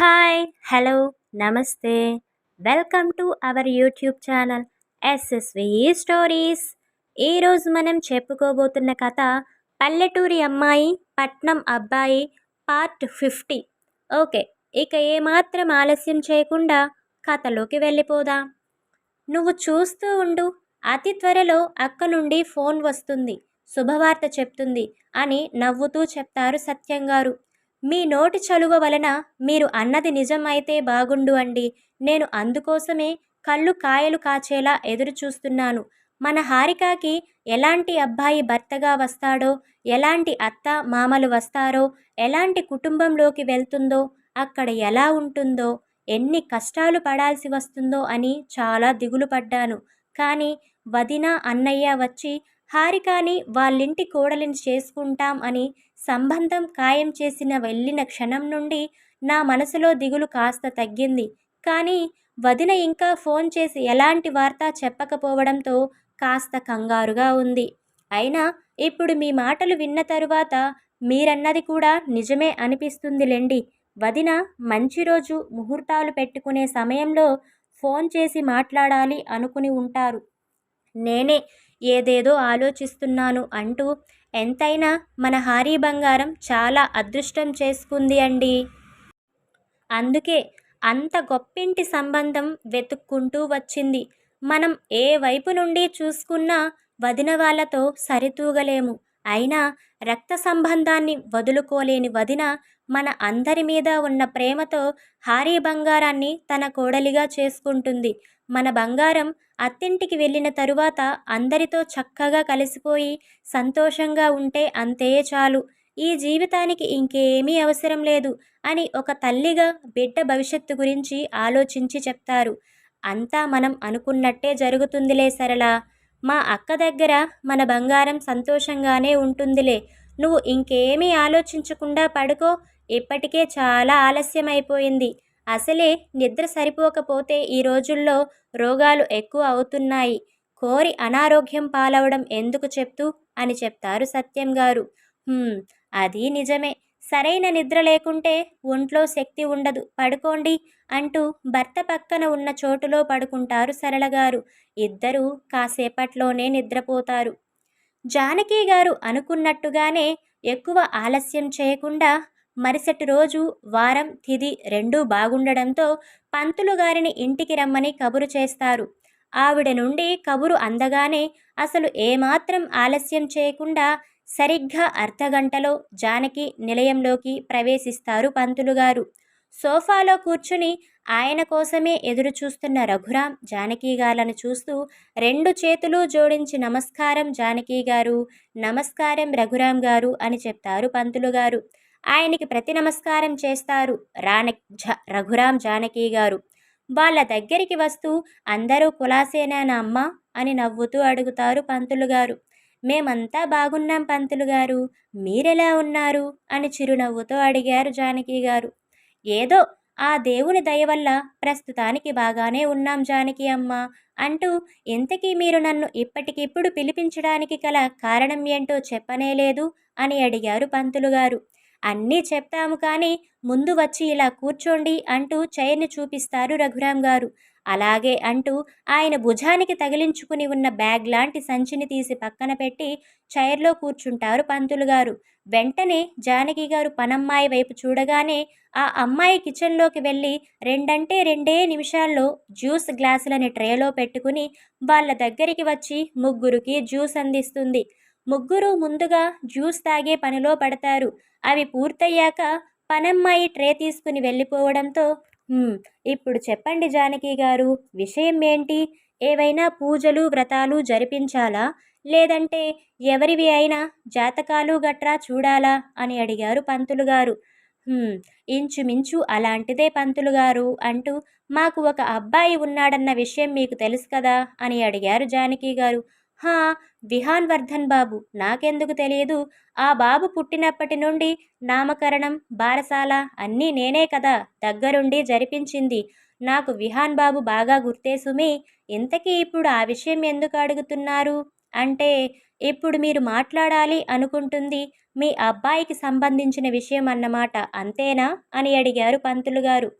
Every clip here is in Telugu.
హాయ్ హలో నమస్తే. Welcome to our YouTube channel SSV stories. ఈరోజు మనం చెప్పుకోబోతున్న కథ పల్లెటూరి అమ్మాయి పట్నం అబ్బాయి పార్ట్ ఫిఫ్టీ. ఓకే ఇక ఏమాత్రం ఆలస్యం చేయకుండా కథలోకి వెళ్ళిపోదాం. నువ్వు చూస్తూ ఉండు అతి త్వరలో అక్క నుండి ఫోన్ వస్తుంది శుభవార్త చెప్తుంది అని నవ్వుతూ చెప్తారు సత్యం గారు మీ నోటి చలువ వలన మీరు అన్నది నిజమైతే బాగుండు అండి. నేను అందుకోసమే కళ్ళు కాయలు కాచేలా ఎదురు చూస్తున్నాను. మన హారికాకి ఎలాంటి అబ్బాయి భర్తగా వస్తాడో ఎలాంటి అత్త మామలు వస్తారో ఎలాంటి కుటుంబంలోకి వెళ్తుందో అక్కడ ఎలా ఉంటుందో ఎన్ని కష్టాలు పడాల్సి వస్తుందో అని చాలా దిగులు పడ్డాను. కానీ వదిన అన్నయ్య వచ్చి హారికాని వాళ్ళింటి కోడలిని చేసుకుంటాం అని సంబంధం ఖాయం చేసిన వెళ్ళిన క్షణం నుండి నా మనసులో దిగులు కాస్త తగ్గింది. కానీ వదిన ఇంకా ఫోన్ చేసి ఎలాంటి వార్త చెప్పకపోవడంతో కాస్త కంగారుగా ఉంది. అయినా ఇప్పుడు మీ మాటలు విన్న తరువాత మీరన్నది కూడా నిజమే అనిపిస్తుందిలేండి వదిన మంచి రోజు ముహూర్తాలు పెట్టుకునే సమయంలో ఫోన్ చేసి మాట్లాడాలి అనుకుని ఉంటారు. నేనే ఏదేదో ఆలోచిస్తున్నాను అంటూ ఎంతైనా మన హారీ బంగారం చాలా అదృష్టం చేసుకుంది అండి. అందుకే అంత గొప్పింటి సంబంధం వెతుక్కుంటూ వచ్చింది. మనం ఏ వైపు నుండి చూసుకున్నా వదిన వాళ్ళతో సరితూగలేము. అయినా రక్త సంబంధాన్ని వదులుకోలేని వదిన మన అందరి మీద ఉన్న ప్రేమతో హారీ బంగారాన్ని తన కోడలిగా చేసుకుంటుంది. మన బంగారం అత్తింటికి వెళ్ళిన తరువాత అందరితో చక్కగా కలిసిపోయి సంతోషంగా ఉంటే అంతే చాలు. ఈ జీవితానికి ఇంకేమీ అవసరం లేదు అని ఒక తల్లిగా బిడ్డ భవిష్యత్తు గురించి ఆలోచించి చెప్తారు. అంతా మనం అనుకున్నట్టే జరుగుతుందిలే సరళ. మా అక్క దగ్గర మన బంగారం సంతోషంగానే ఉంటుందిలే. నువ్వు ఇంకేమీ ఆలోచించకుండా పడుకో. ఇప్పటికే చాలా ఆలస్యం అయిపోయింది అసలే నిద్ర సరిపోకపోతే ఈ రోజుల్లో రోగాలు ఎక్కువ అవుతున్నాయి. కోరి అనారోగ్యం పాలవడం ఎందుకు చెప్తూ? అని చెప్తారు సత్యం గారు. అది నిజమే. సరైన నిద్ర లేకుంటే ఒంట్లో శక్తి ఉండదు. పడుకోండి అంటూ భర్త పక్కన ఉన్న చోటులో పడుకుంటారు సరళగారు ఇద్దరూ కాసేపట్లోనే నిద్రపోతారు. జానకి గారు అనుకున్నట్టుగానే ఎక్కువ ఆలస్యం చేయకుండా మరుసటి రోజు వారం తిది రెండూ బాగుండడంతో పంతులు గారిని ఇంటికి రమ్మని కబురు చేస్తారు. ఆవిడ నుండి కబురు అందగానే అసలు ఏమాత్రం ఆలస్యం చేయకుండా సరిగ్గా అర్ధగంటలో జానకి నిలయంలోకి ప్రవేశిస్తారు పంతులు గారు. సోఫాలో కూర్చుని ఆయన కోసమే ఎదురు చూస్తున్న రఘురాం జానకి గారులను చూస్తూ రెండు చేతులు జోడించి నమస్కారం జానకి గారు నమస్కారం రఘురాం గారు అని చెప్తారు పంతులు గారు. ఆయనకి ప్రతి నమస్కారం చేస్తారు. రాణ రఘురాం జానకి గారు. వాళ్ళ దగ్గరికి వస్తూ అందరూ కులాసేనా అమ్మ? అని నవ్వుతూ అడుగుతారు పంతులు గారు. మేమంతా బాగున్నాం పంతులు గారు. మీరెలా ఉన్నారు? అని చిరునవ్వుతో అడిగారు జానకి గారు. ఏదో ఆ దేవుని దయ వల్ల ప్రస్తుతానికి బాగానే ఉన్నాం జానకి అమ్మ అంటూ ఇంతకీ మీరు నన్ను ఇప్పటికిప్పుడు పిలిపించడానికి గల కారణం ఏంటో చెప్పనేలేదు అని అడిగారు పంతులు గారు. అన్నీ చెప్తాము కానీ ముందు వచ్చి ఇలా కూర్చోండి అంటూ చైర్ని చూపిస్తారు రఘురాం గారు. అలాగే అంటూ ఆయన భుజానికి తగిలించుకుని ఉన్న బ్యాగ్ లాంటి సంచిని తీసి పక్కన పెట్టి చైర్లో కూర్చుంటారు పంతులు గారు. వెంటనే జానకి గారు పనమ్మాయి వైపు చూడగానే ఆ అమ్మాయి కిచెన్లోకి వెళ్ళి రెండంటే రెండే నిమిషాల్లో జ్యూస్ గ్లాసులని ట్రేలో పెట్టుకుని వాళ్ళ దగ్గరికి వచ్చి ముగ్గురికి జ్యూస్ అందిస్తుంది. ముగ్గురు ముందుగా జ్యూస్ తాగే పనిలో పడతారు. అవి పూర్తయ్యాక పనమ్మాయి ట్రే తీసుకుని వెళ్ళిపోవడంతో ఇప్పుడు చెప్పండి జానకి గారు విషయం ఏంటి ఏవైనా పూజలు వ్రతాలు జరిపించాలా? లేదంటే ఎవరివి అయినా జాతకాలు గట్రా చూడాలా? అని అడిగారు పంతులు గారు. ఇంచుమించు అలాంటిదే పంతులు గారు అంటూ మాకు ఒక అబ్బాయి ఉన్నాడన్న విషయం మీకు తెలుసు కదా? అని అడిగారు జానకి గారు. హా విహాన్ వర్ధన్ బాబు నాకెందుకు తెలియదు? ఆ బాబు పుట్టినప్పటి నుండి నామకరణం బారసాల అన్నీ నేనే కదా దగ్గరుండి జరిపించింది. నాకు విహాన్ బాబు బాగా గుర్తే సుమి ఇంతకీ ఇప్పుడు ఆ విషయం ఎందుకు అడుగుతున్నారు? అంటే ఇప్పుడు మీరు మాట్లాడాలి అనుకుంటుంది మీ అబ్బాయికి సంబంధించిన విషయం అన్నమాట అంతేనా? అని అడిగారు పంతులు గారు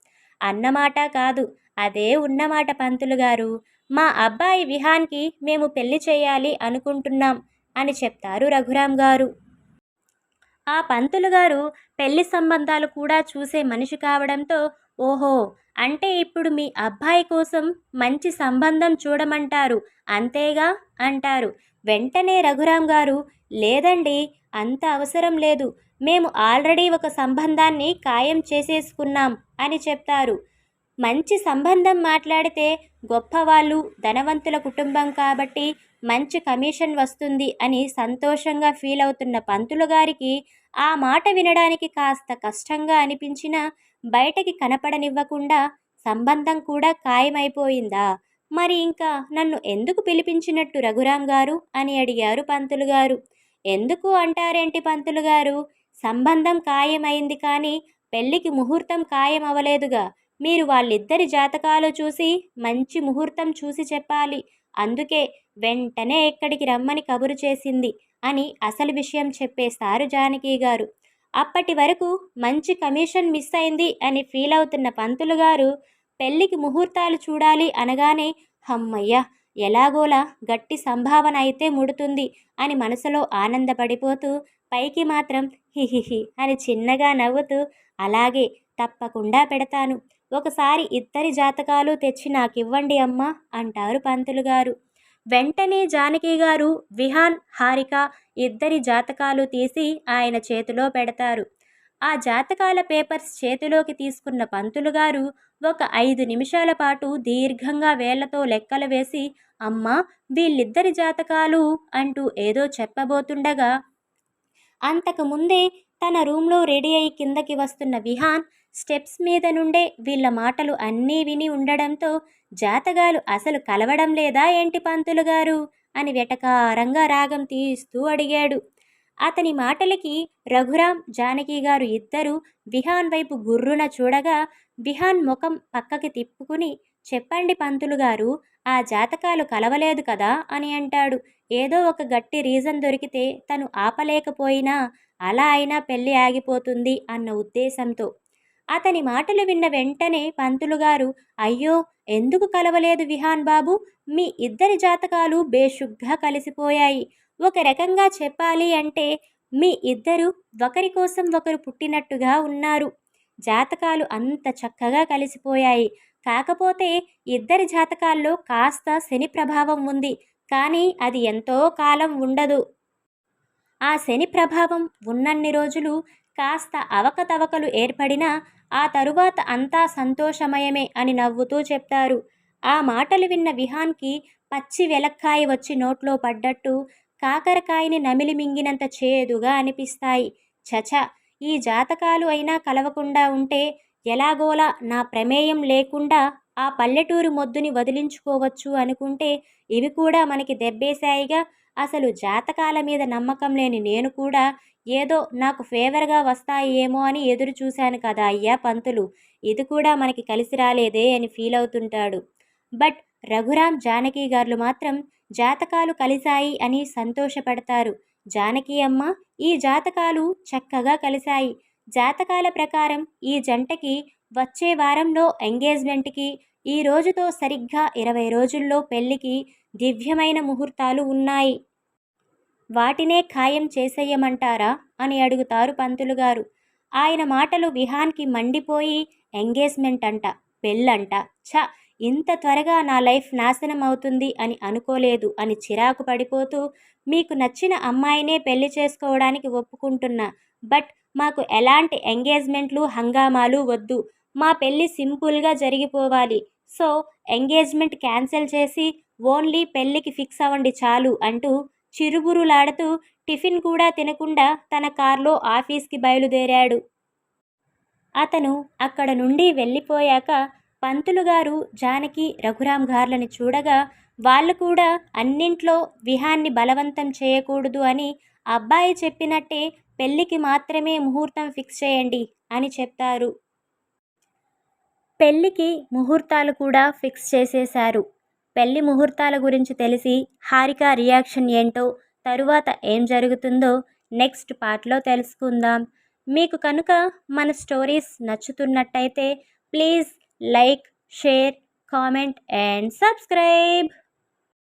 అన్నమాట కాదు అదే ఉన్నమాట పంతులు గారు. మా అబ్బాయి విహాన్కి మేము పెళ్ళి చేయాలి అనుకుంటున్నాం అని చెప్తారు రఘురాం గారు. ఆ పంతులు గారు పెళ్ళి సంబంధాలు కూడా చూసే మనిషి కావడంతో ఓహో అంటే ఇప్పుడు మీ అబ్బాయి కోసం మంచి సంబంధం చూడమంటారు అంతేగా? అంటారు. వెంటనే రఘురాం గారు లేదండి అంత అవసరం లేదు. మేము ఆల్రెడీ ఒక సంబంధాన్ని ఖాయం చేసేసుకున్నాం అని చెప్తారు. మంచి సంబంధం మాట్లాడితే గొప్పవాళ్ళు ధనవంతుల కుటుంబం కాబట్టి మంచి కమిషన్ వస్తుంది అని సంతోషంగా ఫీల్ అవుతున్న పంతులు గారికి ఆ మాట వినడానికి కాస్త కష్టంగా అనిపించినా బయటకి కనపడనివ్వకుండా సంబంధం కూడా ఖాయమైపోయిందా? మరి ఇంకా నన్ను ఎందుకు పిలిపించినట్టు రఘురాం గారు అని అడిగారు పంతులు గారు. ఎందుకు అంటారేంటి పంతులు గారు? సంబంధం ఖాయమైంది కానీ పెళ్ళికి ముహూర్తం ఖాయం అవ్వలేదుగా మీరు వాళ్ళిద్దరి జాతకాలు చూసి మంచి ముహూర్తం చూసి చెప్పాలి. అందుకే వెంటనే ఎక్కడికి రమ్మని కబురు చేసింది అని అసలు విషయం చెప్పేస్తారు జానకి గారు. అప్పటి వరకు మంచి కమిషన్ మిస్ అయింది అని ఫీల్ అవుతున్న పంతులు గారు పెళ్ళికి ముహూర్తాలు చూడాలి అనగానే హమ్మయ్య ఎలాగోలా గట్టి సంభావన అయితే ముడుతుంది అని మనసులో ఆనందపడిపోతూ పైకి మాత్రం హిహిహి అని చిన్నగా నవ్వుతూ అలాగే తప్పకుండా పెడతాను. ఒకసారి ఇద్దరి జాతకాలు తెచ్చి నాకివ్వండి అమ్మా అంటారు పంతులు గారు. వెంటనే జానకి గారు విహాన్ హారిక ఇద్దరి జాతకాలు తీసి ఆయన చేతిలో పెడతారు. ఆ జాతకాల పేపర్స్ చేతిలోకి తీసుకున్న పంతులు గారు ఒక ఐదు నిమిషాల పాటు దీర్ఘంగా వేళ్ళతో లెక్కలు వేసి అమ్మ వీళ్ళిద్దరి జాతకాలు అంటూ ఏదో చెప్పబోతుండగా అంతకుముందే తన రూమ్లో రెడీ అయి కిందకి వస్తున్న విహాన్ స్టెప్స్ మీద నుండే వీళ్ళ మాటలు అన్నీ విని ఉండడంతో జాతగాలు అసలు కలవడం లేదా ఏంటి పంతులు గారు? అని వెటకారంగా రాగం తీస్తూ అడిగాడు. అతని మాటలకి రఘురాం జానకి గారు ఇద్దరు విహాన్ వైపు గుర్రున చూడగా విహాన్ ముఖం పక్కకి తిప్పుకుని చెప్పండి పంతులు గారు ఆ జాతకాలు కలవలేదు కదా అని అంటాడు. ఏదో ఒక గట్టి రీజన్ దొరికితే తను ఆపలేకపోయినా అలా అయినా పెళ్ళి ఆగిపోతుంది అన్న ఉద్దేశంతో. అతని మాటలు విన్న వెంటనే పంతులు గారు అయ్యో ఎందుకు కలవలేదు విహాన్ బాబు? మీ ఇద్దరి జాతకాలు బేషుగ్గా కలిసిపోయాయి. ఒక రకంగా చెప్పాలి అంటే మీ ఇద్దరు ఒకరి కోసం ఒకరు పుట్టినట్టుగా ఉన్నారు. జాతకాలు అంత చక్కగా కలిసిపోయాయి. కాకపోతే ఇద్దరి జాతకాల్లో కాస్త శని ప్రభావం ఉంది కానీ అది ఎంతో కాలం ఉండదు. ఆ శని ప్రభావం ఉన్నన్ని రోజులు కాస్త అవకతవకలు ఏర్పడినా ఆ తరువాత అంతా సంతోషమయమే అని నవ్వుతూ చెప్తారు. ఆ మాటలు విన్న విహాన్కి పచ్చి వెలక్కాయ వచ్చి నోట్లో పడ్డట్టు కాకరకాయని నమిలి మింగినంత చేదుగా అనిపిస్తాయి. చచ ఈ జాతకాలు అయినా కలవకుండా ఉంటే ఎలాగోలా నా ప్రమేయం లేకుండా ఆ పల్లెటూరు మొద్దుని వదిలించుకోవచ్చు అనుకుంటే ఇవి కూడా మనకి దెబ్బేశాయిగా. అసలు జాతకాల మీద నమ్మకం లేని నేను కూడా ఏదో నాకు ఫేవర్గా వస్తాయేమో అని ఎదురు చూశాను కదా అయ్యా పంతులు. ఇది కూడా మనకి కలిసి రాలేదే అని ఫీల్ అవుతుంటాడు. బట్ రఘురామ్ జానకి గారు మాత్రం జాతకాలు కలిశాయి అని సంతోషపడతారు. జానకి అమ్మ ఈ జాతకాలు చక్కగా కలిశాయి. జాతకాల ప్రకారం ఈ జంటకి వచ్చే వారంలో ఎంగేజ్మెంట్కి ఈ రోజుతో సరిగ్గా ఇరవై రోజుల్లో పెళ్ళికి దివ్యమైన ముహూర్తాలు ఉన్నాయి. వాటినే ఖాయం చేసేయమంటారా? అని అడుగుతారు పంతులు గారు. ఆయన మాటలు విహాన్కి మండిపోయి ఎంగేజ్మెంట్ అంట పెళ్ళంట ఛ ఇంత త్వరగా నా లైఫ్ నాశనం అవుతుంది అని అనుకోలేదు అని చిరాకు పడిపోతూ మీకు నచ్చిన అమ్మాయినే పెళ్ళి చేసుకోవడానికి ఒప్పుకుంటున్నా బట్ మాకు ఎలాంటి ఎంగేజ్మెంట్లు హంగామాలు వద్దు. మా పెళ్ళి సింపుల్గా జరిగిపోవాలి. సో ఎంగేజ్మెంట్ క్యాన్సిల్ చేసి ఓన్లీ పెళ్ళికి ఫిక్స్ అవ్వండి చాలు అంటూ చిరుబురులాడుతూ టిఫిన్ కూడా తినకుండా తన కార్లో ఆఫీస్కి బయలుదేరాడు. అతను అక్కడ నుండి వెళ్ళిపోయాక పంతులు గారు జానకి రఘురాం గార్లని చూడగా వాళ్ళు కూడా అన్నింట్లో విహాన్ని బలవంతం చేయకూడదు అని అబ్బాయి చెప్పినట్టే పెళ్ళికి మాత్రమే ముహూర్తం ఫిక్స్ చేయండి అని చెప్తారు. పెళ్ళికి ముహూర్తాలు కూడా ఫిక్స్ చేసేశారు. పెళ్ళి ముహూర్తాల గురించి తెలిసి హారిక రియాక్షన్ ఏంటో తరువాత ఏం జరుగుతుందో నెక్స్ట్ పార్ట్లో తెలుసుకుందాం. మీకు కనుక మన stories నచ్చుతున్నట్టయితే please like share comment and subscribe.